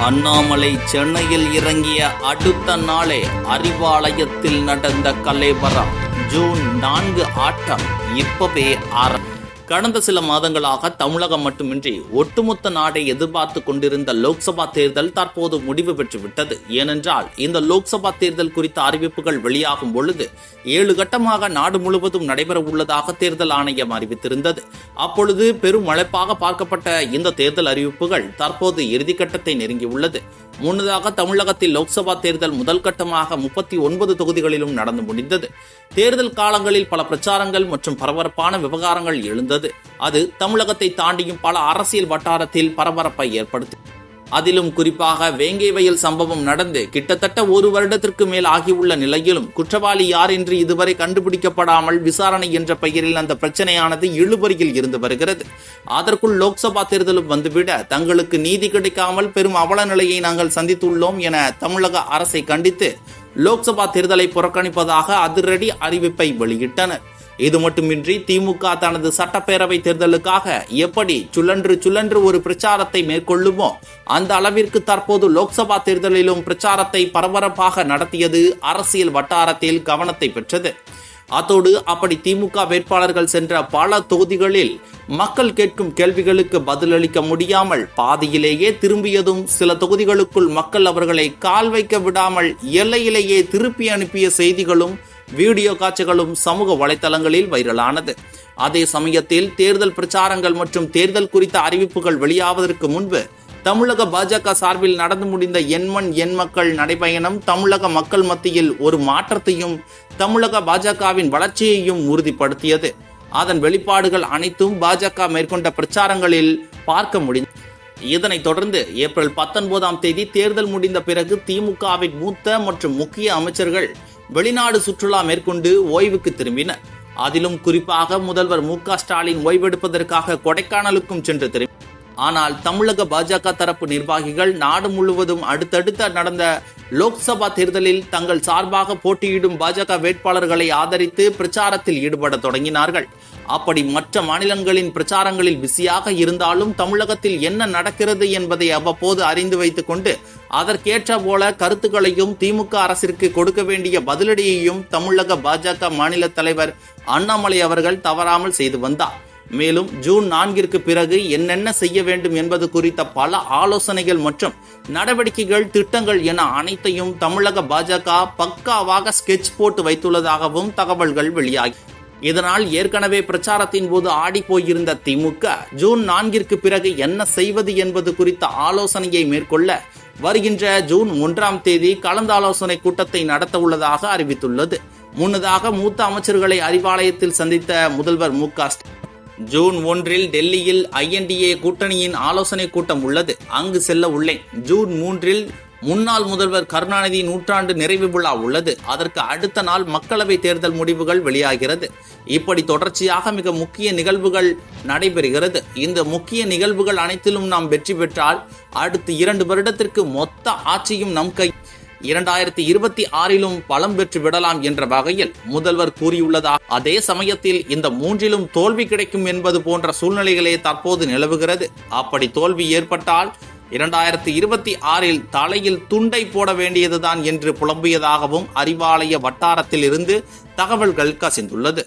அண்ணாமலை சென்னையில் இறங்கிய அடுத்த நாளே அறிவாலயத்தில் நடந்த கலேபரம் ஜூன் நான்கு ஆட்டம் இப்பவே ஆரம்பம் கடந்த சில மாதங்களாக தமிழகம் மட்டுமின்றி ஒட்டுமொத்த நாடை எதிர்பார்த்து கொண்டிருந்த லோக்சபா தேர்தல் தற்போது முடிவு பெற்றுவிட்டது. ஏனென்றால் இந்த லோக்சபா தேர்தல் குறித்த அறிவிப்புகள் வெளியாகும் பொழுது ஏழு கட்டமாக நாடு முழுவதும் நடைபெற உள்ளதாக தேர்தல் ஆணையம் அறிவித்திருந்தது. அப்பொழுது பெரும் அழைப்பாக பார்க்கப்பட்ட இந்த தேர்தல் அறிவிப்புகள் தற்போது இறுதிக்கட்டத்தை நெருங்கியுள்ளது. முன்னதாக தமிழகத்தில் லோக்சபா தேர்தல் முதல் கட்டமாக முப்பத்தி ஒன்பது தொகுதிகளிலும் நடந்து முடிந்தது. தேர்தல் காலங்களில் பல பிரச்சாரங்கள் மற்றும் பரபரப்பான விவகாரங்கள் எழுந்தது. அது தமிழகத்தை தாண்டியும் பல அரசியல் வட்டாரத்தில் பரபரப்பை ஏற்படுத்தி அதிலும் குறிப்பாக வேங்கை வயல் சம்பவம் நடந்து கிட்டத்தட்ட ஒரு வருடத்திற்கு மேல் ஆகியுள்ள நிலையிலும் குற்றவாளி யார் என்று இதுவரை கண்டுபிடிக்கப்படாமல் விசாரணை என்ற பெயரில் அந்த பிரச்சனையானது இழுபறியில் இருந்து வருகிறது. அதற்குள் லோக்சபா தேர்தலும் வந்துவிட தங்களுக்கு நீதி கிடைக்காமல் பெரும் அவல நிலையை நாங்கள் சந்தித்துள்ளோம் என தமிழக அரசை கண்டித்து லோக்சபா தேர்தலை புறக்கணிப்பதாக அதிரடி அறிவிப்பை வெளியிட்டனர். இது மட்டுமின்றி திமுக தனது சட்டப்பேரவை தேர்தலுக்காக எப்படி சுழன்று சுழன்று ஒரு பிரச்சாரத்தை மேற்கொள்ளுமோ அந்த அளவிற்கு தற்போது லோக்சபா தேர்தலிலும் பிரச்சாரத்தை பரபரப்பாக நடத்தியது அரசியல் வட்டாரத்தில் கவனத்தை பெற்றது. அத்தோடு அப்படி திமுக வேட்பாளர்கள் சென்ற பல தொகுதிகளில் மக்கள் கேட்கும் கேள்விகளுக்கு பதிலளிக்க முடியாமல் பாதியிலேயே திரும்பியதும் சில தொகுதிகளுக்குள் மக்கள் அவர்களை கால் வைக்க விடாமல் எல்லையிலேயே திருப்பி அனுப்பிய செய்திகளும் வீடியோ காட்சிகளும் சமூக வலைதளங்களில் வைரலானது. அதே சமயத்தில் தேர்தல் பிரச்சாரங்கள் மற்றும் தேர்தல் குறித்த அறிவிப்புகள் வெளியாவதற்கு முன்பு தமிழக பாஜக சார்பில் நடந்து முடிந்த எண்மண் எண் மக்கள் நடைபயணம் தமிழக மக்கள் மத்தியில் ஒரு மாற்றத்தையும் தமிழக பாஜகவின் வளர்ச்சியையும் உறுதிப்படுத்தியது. அதன் வெளிப்பாடுகள் அனைத்தும் பாஜக மேற்கொண்ட பிரச்சாரங்களில் பார்க்க முடிந்தது இதனைத் தொடர்ந்து ஏப்ரல் பத்தொன்பதாம் தேதி தேர்தல் முடிந்த பிறகு திமுகவின் மூத்த மற்றும் முக்கிய அமைச்சர்கள் வெளிநாடு சுற்றுலா மேற்கொண்டு ஓய்வுக்கு திரும்பினர். அதிலும் குறிப்பாக முதல்வர் மு க ஸ்டாலின் ஓய்வெடுப்பதற்காக கொடைக்கானலுக்கும் சென்று திரும்பி ஆனால் தமிழக பாஜக தரப்பு நிர்வாகிகள் நாடு முழுவதும் அடுத்தடுத்த நடந்த லோக்சபா தேர்தலில் தங்கள் சார்பாக போட்டியிடும் பாஜக வேட்பாளர்களை ஆதரித்து பிரச்சாரத்தில் ஈடுபட தொடங்கினார்கள். அப்படி மற்ற மாநிலங்களின் பிரச்சாரங்களில் பிஸியாக இருந்தாலும் தமிழகத்தில் என்ன நடக்கிறது என்பதை அவ்வப்போது அறிந்து வைத்துக் கொண்டு அதற்கேற்ற போல கருத்துக்களையும் திமுக அரசிற்கு கொடுக்க வேண்டிய பதிலடியையும் தமிழக பாஜக மாநில தலைவர் அண்ணாமலை அவர்கள் தவறாமல் செய்து வந்தார். மேலும் ஜூன் நான்கிற்கு பிறகு என்னென்ன செய்ய வேண்டும் என்பது குறித்த பல ஆலோசனைகள் மற்றும் நடவடிக்கைகள் திட்டங்கள் என அனைத்தையும் தமிழக பாஜக பக்காவாக ஸ்கெட்ச் போட்டு வைத்துள்ளதாகவும் தகவல்கள் வெளியாகி. இதனால் ஏற்கனவே பிரச்சாரத்தின் போது ஆடி போயிருந்த திமுக ஜூன் நான்கிற்கு பிறகு என்ன செய்வது என்பது குறித்த ஆலோசனையை மேற்கொள்ள வருகின்ற ஜூன் ஒன்றாம் தேதி கலந்தாலோசனை கூட்டத்தை நடத்த உள்ளதாக அறிவித்துள்ளது. முன்னதாக மூத்த அமைச்சர்களை அறிவாலயத்தில் சந்தித்த முதல்வர் மு ஜூன் ஒன்றில் டெல்லியில் ஐஎன்டிஏ கூட்டணியின் ஆலோசனை கூட்டம் உள்ளது. அங்கு செல்ல உள்ளேன். ஜூன் மூன்றில் முன்னாள் முதல்வர் கருணாநிதி நூற்றாண்டு நிறைவு விழா உள்ளது. அதற்கு அடுத்த நாள் மக்களவை தேர்தல் முடிவுகள் வெளியாகிறது. இப்படி தொடர்ச்சியாக மிக முக்கிய நிகழ்வுகள் நடைபெறுகிறது. இந்த முக்கிய நிகழ்வுகள் அனைத்திலும் நாம் வெற்றி பெற்றால் அடுத்து இரண்டு வருடத்திற்கு மொத்த ஆட்சியும் நம் கை இரண்டாயிரத்தி இருபத்தி ஆறிலும் பலம் பெற்று விடலாம் என்ற வகையில் முதல்வர் கூறியுள்ளதா? அதே சமயத்தில் இந்த மூன்றிலும் தோல்வி கிடைக்கும் என்பது போன்ற சூழ்நிலைகளே தற்போது நிலவுகிறது. அப்படி தோல்வி ஏற்பட்டால் இரண்டாயிரத்தி இருபத்தி ஆறில் தலையில் துண்டை போட வேண்டியதுதான் என்று புலம்பியதாகவும் அறிவாலய வட்டாரத்தில் இருந்து தகவல்கள் கசிந்துள்ளது.